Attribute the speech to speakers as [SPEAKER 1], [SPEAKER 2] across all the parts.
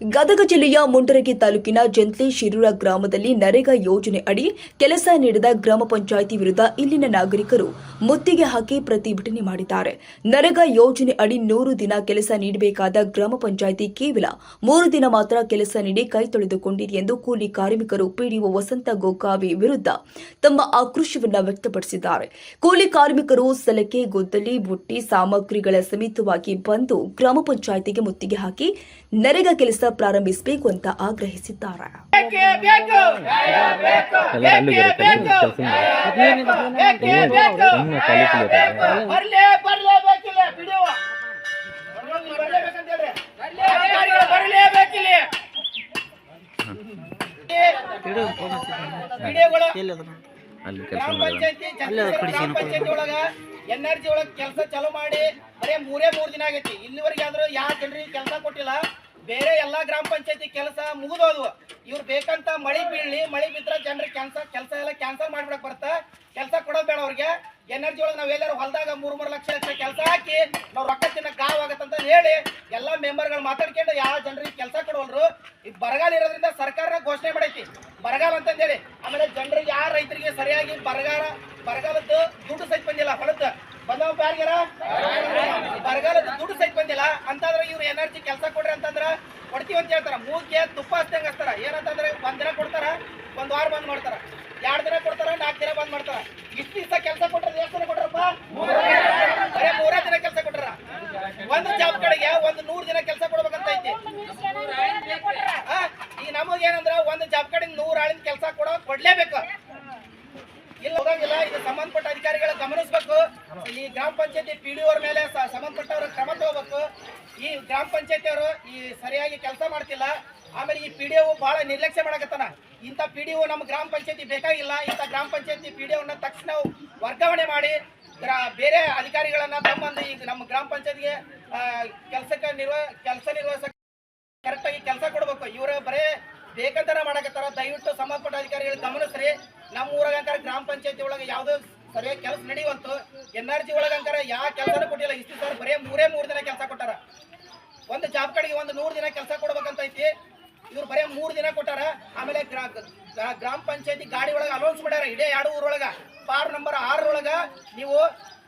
[SPEAKER 1] ಗದಗ ಜಿಲ್ಲೆಯ ಮುಂಡರಗಿ ತಾಲೂಕಿನ ಜಂತ್ಲಿ ಶಿರೂರ ಗ್ರಾಮದಲ್ಲಿ ನರೇಗಾ ಯೋಜನೆ ಅಡಿ ಕೆಲಸ ನೀಡಿದ ಗ್ರಾಮ ಪಂಚಾಯಿತಿ ವಿರುದ್ಧ ಇಲ್ಲಿನ ನಾಗರಿಕರು ಮುತ್ತಿಗೆ ಹಾಕಿ ಪ್ರತಿಭಟನೆ ಮಾಡಿದ್ದಾರೆ. ನರೇಗಾ ಯೋಜನೆ ಅಡಿ ನೂರು ದಿನ ಕೆಲಸ ನೀಡಬೇಕಾದ ಗ್ರಾಮ ಪಂಚಾಯಿತಿ ಕೇವಲ ಮೂರು ದಿನ ಮಾತ್ರ ಕೆಲಸ ನೀಡಿ ಕೈ ತೊಳೆದುಕೊಂಡಿದೆ ಎಂದು ಕೂಲಿ ಕಾರ್ಮಿಕರು ಪಿಡಿಒ ವಸಂತ ಗೋಕಾವಿ ವಿರುದ್ಧ ತಮ್ಮ ಆಕ್ರೋಶವನ್ನು ವ್ಯಕ್ತಪಡಿಸಿದ್ದಾರೆ. ಕೂಲಿ ಕಾರ್ಮಿಕರು ಸಲಕೆ, ಗುದ್ದಲಿ, ಬುಟ್ಟಿ, ಸಾಮಗ್ರಿಗಳ ಸಮೇತವಾಗಿ ಬಂದು ಗ್ರಾಮ ಪಂಚಾಯಿತಿಗೆ ಮುತ್ತಿಗೆ ಹಾಕಿ ನರೇಗಾ ಕೆಲಸ ಪ್ರಾರಂಭಿಸಬೇಕು ಅಂತ ಆಗ್ರಹಿಸಿದ್ದಾರೆ.
[SPEAKER 2] ಎನ್ಆರ್ಜಿ ಕೆಲಸ
[SPEAKER 3] ಬೇಕೇ ಬೇಕು.
[SPEAKER 2] ಸುಮ್ಮನೆ ಖಾಲಿ ಖಾಲಿ ಇರುತ್ತೆ.
[SPEAKER 3] ಬರ್ಲೇ ಬರ್ಲೇಬೇಕಿಲ್ಲ ಬಿಡುವ. ಬರ್ಲೇಬೇಕಂತ ಹೇಳ್ರಿ. ಅಧಿಕಾರಿಗಳು ಬರ್ಲೇಬೇಕಿಲ್ಲ. ವಿಡಿಯೋಗಳು.
[SPEAKER 2] ಅಲ್ಲಿ ಕೆಲಸ
[SPEAKER 3] ಗ್ರಾಮ
[SPEAKER 2] ಮಾಡಿದ್ರೆ
[SPEAKER 3] ಪಂಚಾಯತಿ ಒಳಗ ಕೆಲಸ ಚಾಲೂ ಮಾಡಿ ಬರೇ ಮೂರೇ ಮೂರ್ ದಿನ ಆಗೈತಿ. ಇಲ್ಲಿವರೆಗೆ ಆದ್ರೂ ಯಾವ ಜನರಿಗೆ ಕೆಲಸ ಕೊಟ್ಟಿಲ್ಲ ಬೇರೆ ಎಲ್ಲಾ ಗ್ರಾಮ ಪಂಚಾಯತಿ ಕೆಲಸ ಮುಗಿದೋದು. ಇವ್ರು ಬೇಕಂತ ಮಳಿ ಬೀಳಲಿ, ಮಳಿ ಬಿದ್ರೆ ಜನರಿಗೆ ಕೆಲಸ ಕೆಲಸ ಎಲ್ಲ ಕ್ಯಾನ್ಸಲ್ ಮಾಡ್ಬಿಡಕ್ ಬರ್ತಾ. ಕೆಲಸ ಕೊಡೋದ್ ಬೇಡ ಅವ್ರಿಗೆ. ಎನರ್ಜಿ ಒಳಗೆ ನಾವ್ ಎಲ್ಲಾರು ಹೊಲದಾಗ ಮೂರ್ ಮೂರ್ ಲಕ್ಷ ಲಕ್ಷ ಕೆಲಸ ಹಾಕಿ ನಾವ್ ರೊಕ್ಕ ತಿನ್ನಕ್ ಗಾವ್ ಆಗತ್ತಂತ ಹೇಳಿ ಎಲ್ಲಾ ಮೆಂಬರ್ಗಳು ಮಾತಾಡ್ಕೊಂಡು ಯಾವ ಜನರಿಗೆ ಕೆಲಸ ಕೊಡೋಲ್ರು. ಈ ಬರಗಾಲ ಇರೋದ್ರಿಂದ ಸರ್ಕಾರ ಘೋಷಣೆ ಮಾಡೈತಿ. ಬರಗಾಲ ಅಂತಂದೇಳಿ ಆಮೇಲೆ ಜನರಿಗೆ ಯಾರ ರೈತರಿಗೆ ಸರಿಯಾಗಿ ಬರಗಾಲ, ಬರಗಾಲದ್ದು ದುಡ್ಡು ಸಹಿತ ಬಂದಿಲ್ಲ ಹೊಲದ ಬಂದವ ಯಾರಿಗಾರ ಬರಗಾಲದ ದುಡ್ಡು ಸಹಿತ ಬಂದಿಲ್ಲ. ಅಂತಂದ್ರೆ ಇವ್ರು ಎನರ್ಜಿ ಕೆಲಸ ಕೊಡ್ರಿ ಅಂತಂದ್ರ ಕೊಡ್ತೀವಿ ಅಂತ ಹೇಳ್ತಾರ. ಮೂಗಿಗೆ ತುಪ್ಪ ಹಚ್ದಂಗ ಹಚ್ತಾರ. ಏನಂತಂದ್ರೆ ಒಂದ್ ದಿನ ಕೊಡ್ತಾರ, ಒಂದ್ ವಾರ ಬಂದ್ ಮಾಡ್ತಾರ. ಎರಡ್ ದಿನ ಕೊಡ್ತಾರ, ನಾಲ್ಕು ದಿನ ಬಂದ್ ಮಾಡ್ತಾರ. ಇಷ್ಟು ದಿವಸ ಕೆಲಸ ಕೊಟ್ಟರೆ ಎಷ್ಟು ದಿನ. ಕೊಟ್ರಪ್ಪ ಬರೇ ಮೂರೇ ದಿನ ಕೆಲಸ ಕೊಟ್ರ. ಒಂದು ಜಾಬ್ ಕಡೆಗೆ ಒಂದು ನೂರ್ ದಿನ ಕೆಲಸ ಕೊಡ್ಬೇಕಂತ ಐತಿ. ಈ ನಮಗ್ ಏನಂದ್ರ ಒಂದು ಜಾಬ್ ಕಡೆ ನೂರ್ ಆಳಿನ ಕೆಲಸ ಕೊಡೋ ಕೊಡ್ಲೇಬೇಕು. ಇಲ್ಲ, ಹೋಗಂಗಿಲ್ಲ. ಇದು ಸಂಬಂಧಪಟ್ಟ ಅಧಿಕಾರಿಗಳ ಗಮನಿಸ್ಬೇಕು. ಈ ಗ್ರಾಮ ಪಂಚಾಯತಿ ಪಿ ಡಿ ಮೇಲೆ ಸಂಬಂಧಪಟ್ಟವ್ರ ಕ್ರಮ ತಗೋಬೇಕು. ಈ ಗ್ರಾಮ ಪಂಚಾಯತಿ ಅವರು ಈ ಸರಿಯಾಗಿ ಕೆಲಸ ಮಾಡ್ತಿಲ್ಲ. ಆಮೇಲೆ ಈ ಪಿ ಡಿ ಒ ಬಹಳ ನಿರ್ಲಕ್ಷ್ಯ ಮಾಡಕತ್ತಾನ. ಇಂಥ ಪಿ ಡಿ ಒ ನಮ್ಮ ಗ್ರಾಮ ಪಂಚಾಯತಿ ಬೇಕಾಗಿಲ್ಲ. ಇಂಥ ಗ್ರಾಮ ಪಂಚಾಯತಿ ಪಿ ಡಿ ತಕ್ಷಣ ವರ್ಗಾವಣೆ ಮಾಡಿ ಗ್ರಾ- ಬೇರೆ ಅಧಿಕಾರಿಗಳನ್ನ ತಮ್ಮಂದು ಈಗ ನಮ್ಮ ಗ್ರಾಮ ಪಂಚಾಯತ್ಗೆ ಕೆಲಸಕ್ಕೆ ನಿರ್ವ, ಕೆಲಸ ನಿರ್ವಹಿಸ ಕರೆಕ್ಟ್ ಆಗಿ ಕೆಲಸ ಕೊಡ್ಬೇಕು. ಇವರು ಬರೇ ಬೇಕಂತಾನೆ ಮಾಡಕತ್ತಾರ. ದಯವಿಟ್ಟು ಸಂಬಂಧಪಟ್ಟ ಅಧಿಕಾರಿಗಳು ಗಮನಿಸ್ರಿ ನಮ್ಮ ಊರಾಗಂಕಾರ ಗ್ರಾಮ ಪಂಚಾಯತಿ ಒಳಗೆ ಯಾವ್ದು ಸರಿಯಾಗಿ ಕೆಲಸ ನಡೆಯುವಂತು. ಎನ್ ಆರ್ ಜಿ ಒಳಗಂಕಾರ ಯಾವ ಕೆಲಸನೂ ಕೊಟ್ಟಿಲ್ಲ. ಇಷ್ಟು ಸರ್ ಬರೇ ಮೂರೇ ಮೂರು ದಿನ ಕೆಲಸ ಕೊಟ್ಟಾರ. ಒಂದು ಜಾಬ್ ಕಡೆಗೆ ಒಂದು ನೂರು ದಿನ ಕೆಲಸ ಕೊಡ್ಬೇಕಂತ ಐತಿ. ಇವ್ರು ಬರೇ ಮೂರು ದಿನ ಕೊಟ್ಟಾರ. ಆಮೇಲೆ ಗ್ರಾ- ಗ್ರಾ- ಗ್ರಾಮ ಪಂಚಾಯತಿ ಗಾಡಿ ಒಳಗೆ ಅಲೌನ್ಸ್ ಮಾಡ್ಯಾರ. ಇಡೇ ಎರಡು ಊರೊಳಗ. ಪಾರ್ ನಂಬರ್ ಆರೊಳಗ ನೀವು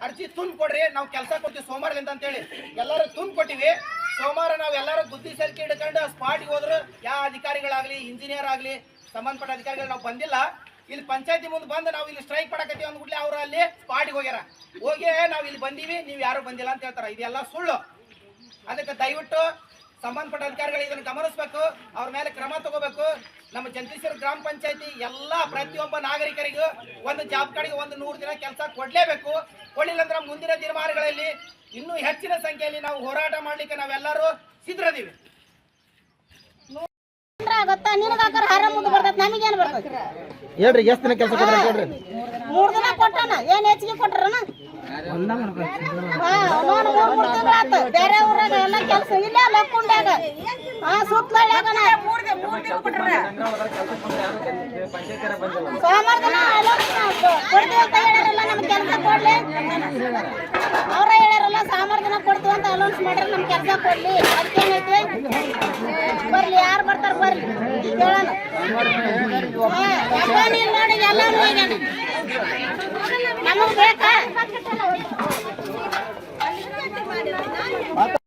[SPEAKER 3] ಅರ್ಜಿ ತುಂಬ ಕೊಡ್ರಿ ನಾವು ಕೆಲಸ ಕೊಡ್ತೀವಿ ಸೋಮವಾರದಿಂದ ಅಂತೇಳಿ. ಎಲ್ಲರೂ ತುಂಬ ಕೊಟ್ಟಿವಿ ಸೋಮವಾರ ನಾವು ಎಲ್ಲರೂ ಬುದ್ಧಿ ಸಲಿಕೆ ಹಿಡ್ಕೊಂಡು ಸ್ಪಾಟ್ಗೆ ಹೋದ್ರು. ಯಾವ ಅಧಿಕಾರಿಗಳಾಗ್ಲಿ ಇಂಜಿನಿಯರ್ ಆಗಲಿ, ಸಂಬಂಧಪಟ್ಟ ಅಧಿಕಾರಿಗಳು ನಾವು ಬಂದಿಲ್ಲ. ಇಲ್ಲಿ ಪಂಚಾಯತಿ ಮುಂದೆ ಬಂದು ನಾವು ಇಲ್ಲಿ ಸ್ಟ್ರೈಕ್ ಮಾಡಕತ್ತೀವಿ ಅಂದ್ಬಿಟ್ಲೆ ಅವರು ಅಲ್ಲಿ ಸ್ಪಾಟ್ಗೆ ಹೋಗ್ಯಾರ. ಹೋಗಿ ನಾವು ಇಲ್ಲಿ ಬಂದೀವಿ. ನೀವು ಯಾರು ಬಂದಿಲ್ಲ ಅಂತ ಹೇಳ್ತಾರೆ. ಇದೆಲ್ಲ ಸುಳ್ಳು. ಅದಕ್ಕೆ ದಯವಿಟ್ಟು ಸಂಬಂಧಪಟ್ಟ ಅಧಿಕಾರಿಗಳು ಇದನ್ನು ಗಮನಿಸಬೇಕು ಅವ್ರ ಮೇಲೆ ಕ್ರಮ ತಗೋಬೇಕು. ನಮ್ಮ ಜಗದೀಶ್ವರ ಗ್ರಾಮ ಪಂಚಾಯತಿ ಎಲ್ಲ ಪ್ರತಿಯೊಬ್ಬ ನಾಗರಿಕರಿಗೂ ಒಂದು ಜಾಬ್ ಕಾರ್ಡ್ಗೆ ಒಂದು ನೂರು ದಿನ ಕೆಲಸ ಕೊಡ್ಲೇಬೇಕು. ಕೊಡಲಿಲ್ಲ ಅಂದ್ರೆ ಮುಂದಿನ ದಿನಮಾನಗಳಲ್ಲಿ ಇನ್ನೂ ಹೆಚ್ಚಿನ ಸಂಖ್ಯೆಯಲ್ಲಿ ನಾವು ಹೋರಾಟ ಮಾಡ್ಲಿಕ್ಕೆ ನಾವೆಲ್ಲರೂ ಸಿದ್ಧರದೀವಿ
[SPEAKER 4] ಹೇಳ್ರಿ ಎಷ್ಟು ದಿನ ಕೆಲಸ ಕೊಡ್ರಿ ಹೇಳ್ರಿ
[SPEAKER 5] ಮೂರ್ ದಿನ ಕೊಟ್ಟಾನ ಏನ್ ಹೆಚ್ಚಿಗೆ ಕೊಟ್ರನ? ಬೇರೆ ಕೆಲಸ ಇಲ್ಲೇ ಲಕ್ಕುಂಡ್ಯಾಗ ಹಾ ಸುತ್ತಲಳ್ಯಾಗನ ಸೋಮವಾರ ದಿನ ಕೊಡ್ತೀವಿ ಅಂತ ಹೇಳ್ಯಾರಲ್ಲ ಕೆಲಸ ಕೊಡ್ಲಿ ಅವ್ರ ಹೇಳ್ಯಾರಲ್ಲ ಸೋಮವಾರ ಕೊಡ್ತೀವಿ ಅಂತ ಅಲೌನ್ಸ್ ಮಾಡ್ರಿ ನಮ್ ಕೆಲಸ ಕೊಡ್ಲಿ ಅದಕ್ಕೇನೈತಿ ಬರ್ಲಿ, ಯಾರು ಬರ್ತಾರ ಬರ್ಲಿ. ಕೇಳೋಣ. ನೋಡಿ ಎಲ್ಲಾನು ಹೋಗ್ಯಾನ ¡Vete! ¡Vete!